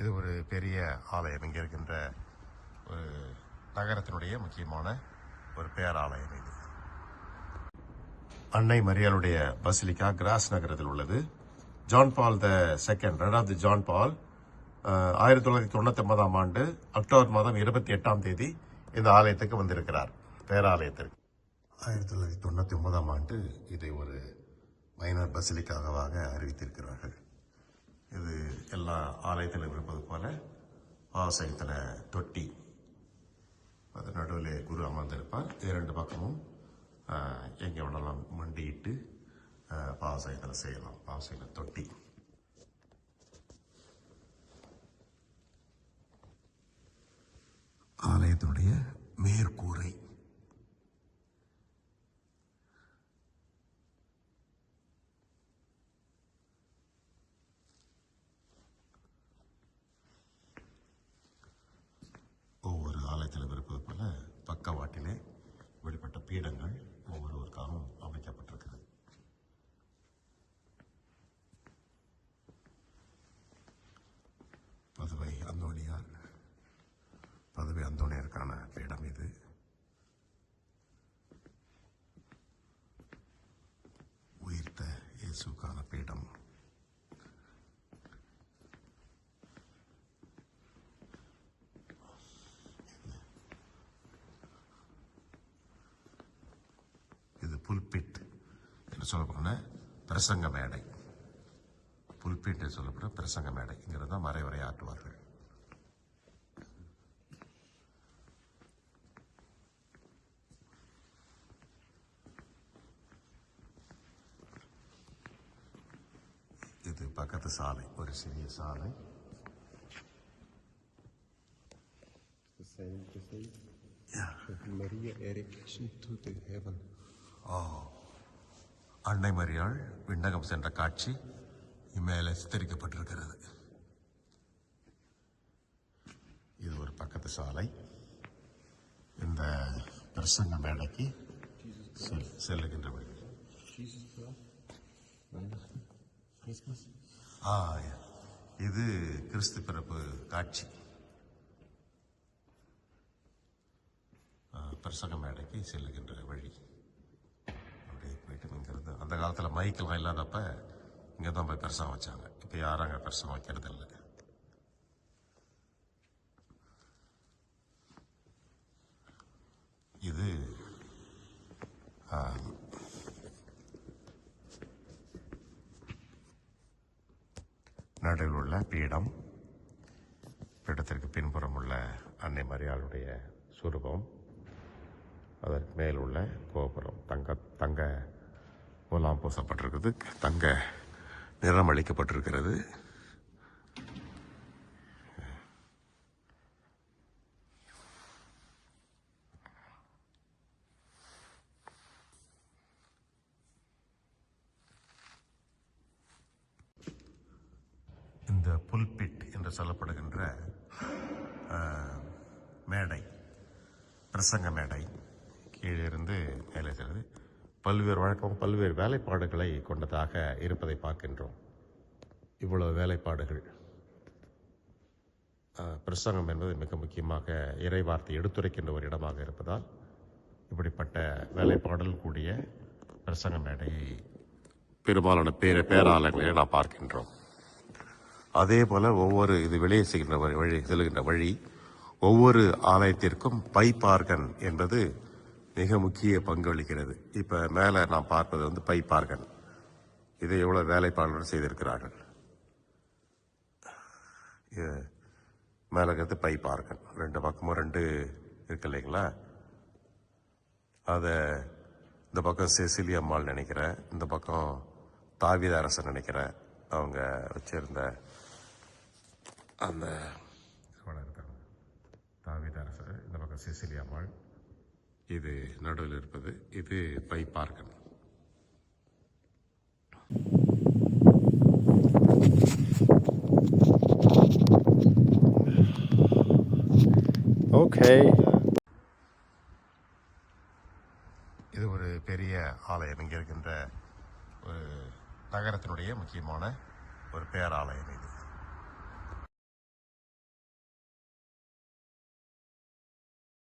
இது ஒரு பெரிய ஆலயம். இங்கே இருக்கின்ற ஒரு நகரத்தினுடைய முக்கியமான ஒரு பேராலயம் இது. அன்னை மரியாளுடைய பசிலிக்கா கிராஸ் நகரத்தில் உள்ளது. ஜான் பால் த செகண்ட் ரெண்டாவது ஜான் பால் ஆயிரத்தி தொள்ளாயிரத்தி தொண்ணூத்தி ஒன்பதாம் ஆண்டு அக்டோபர் மாதம் இருபத்தி எட்டாம் தேதி இந்த ஆலயத்துக்கு வந்திருக்கிறார். பேராலயத்திற்கு. ஆயிரத்தி தொள்ளாயிரத்தி தொண்ணூத்தி ஒன்பதாம் ஆண்டு இதை ஒரு மைனர் பசிலிக்காகவாக அறிவித்திருக்கிறார்கள். இது எல்லா ஆலயத்தில் இருப்பது போல ஆசயத்தில் தொட்டி. அது நடுவில் குரு அமர்ந்திருப்பார். இரண்டு பக்கமும் எங்கே வேணாலும் மண்டியிட்டு பாவசகத்தில் செய்யலாம். பாவசகத்தில் தொட்டி. ஆலயத்தினுடைய மேற்கூரை பார்ப்பதற்கான பீடம் இது. உயிர்த்த இயேசுக்கான பீடம். இது புல்பிட் என்று சொல்லப்படுற பிரசங்க மேடை. புல்பிட் என்று சொல்லப்படுற பிரசங்க மேடைங்கிறது தான் மறைவரை ஆற்றுவார்கள் இது பக்கத்து சாலை ஒரு சிறிய சாலை. அன்னை மரியாள் விண்ணகம் சென்ற காட்சி இம்மேலே சித்தரிக்கப்பட்டிருக்கிறது. இது ஒரு பக்கத்து சாலை. இந்த பிரசங்க மேடைக்கு செல்- செல்லுகின்ற வழி Jesus ஆ இது கிறிஸ்து பிறப்பு காட்சி. பிரசங்க மேடைக்கு செல்லுகின்ற வழி. அப்படியே போயிட்டு இங்கிருந்து அந்த காலத்தில் மைக்கெல்லாம் இல்லாதப்ப இங்கே தான் போய் பிரசங்கம் வச்சாங்க. இப்போ யாரும் அங்கே பிரசங்கம் வைக்கிறது இல்லை இது ஆ, நடுவில் உள்ள பீடம். பீடத்திற்கு பின்புறம் உள்ள அன்னை மரியாளுடைய சுரூபம். அதற்கு மேல் உள்ள கோபுரம். தங்க தங்க முலாம் பூசப்பட்டிருக்கிறது தங்க நிறம் அளிக்கப்பட்டிருக்கிறது இந்த புல்பிட் என்று சொல்லப்படுகின்ற மேடை பிரசங்க மேடை கீழே இருந்து மேலே செல்வது. பல்வேறு வழக்கம் பல்வேறு வேலைப்பாடுகளை கொண்டதாக இருப்பதை பார்க்கின்றோம். இவ்வளவு வேலைப்பாடுகள் பிரசங்கம் என்பது மிக முக்கியமாக இறைவார்த்தை எடுத்துரைக்கின்ற ஒரு இடமாக இருப்பதால் இப்படிப்பட்ட வேலைப்பாடல் கூடிய பிரசங்க மேடையை பெரும்பாலான பேர பேராளர்களை நாம் பார்க்கின்றோம். அதே போல ஒவ்வொரு இது வெளியே செல்கின்ற வழி வழி செல்கின்ற வழி ஒவ்வொரு ஆலயத்திற்கும் பைப்பார்கன் என்பது மிக முக்கிய பங்களிக்கிறது இப்போ மேலே நாம் பார்ப்பது வந்து பைப்பார்கன் இதை எவ்வளோ வேலைப்பாடுகள் செய்திருக்கிறார்கள்? மேலே இருக்கிறது பைப்பார்கன் ரெண்டு பக்கமும் ரெண்டு இருக்கு இல்லைங்களா? அதை இந்த பக்கம் செசிலி அம்மாள் நினைக்கிறேன் இந்த பக்கம் தாவீத அரசன் நினைக்கிறேன் அவங்க வச்சிருந்த அந்த இருக்காங்க தாவீத அரசர் இந்த பக்கம் செசிலி அம்மாள் இது நடுவில் இருப்பது இது பை பார்க்கன் Okay. இது ஒரு பெரிய ஆலயம். இங்கே இருக்கின்ற ஒரு நகரத்தினுடைய முக்கியமான ஒரு பேராலயம் இது.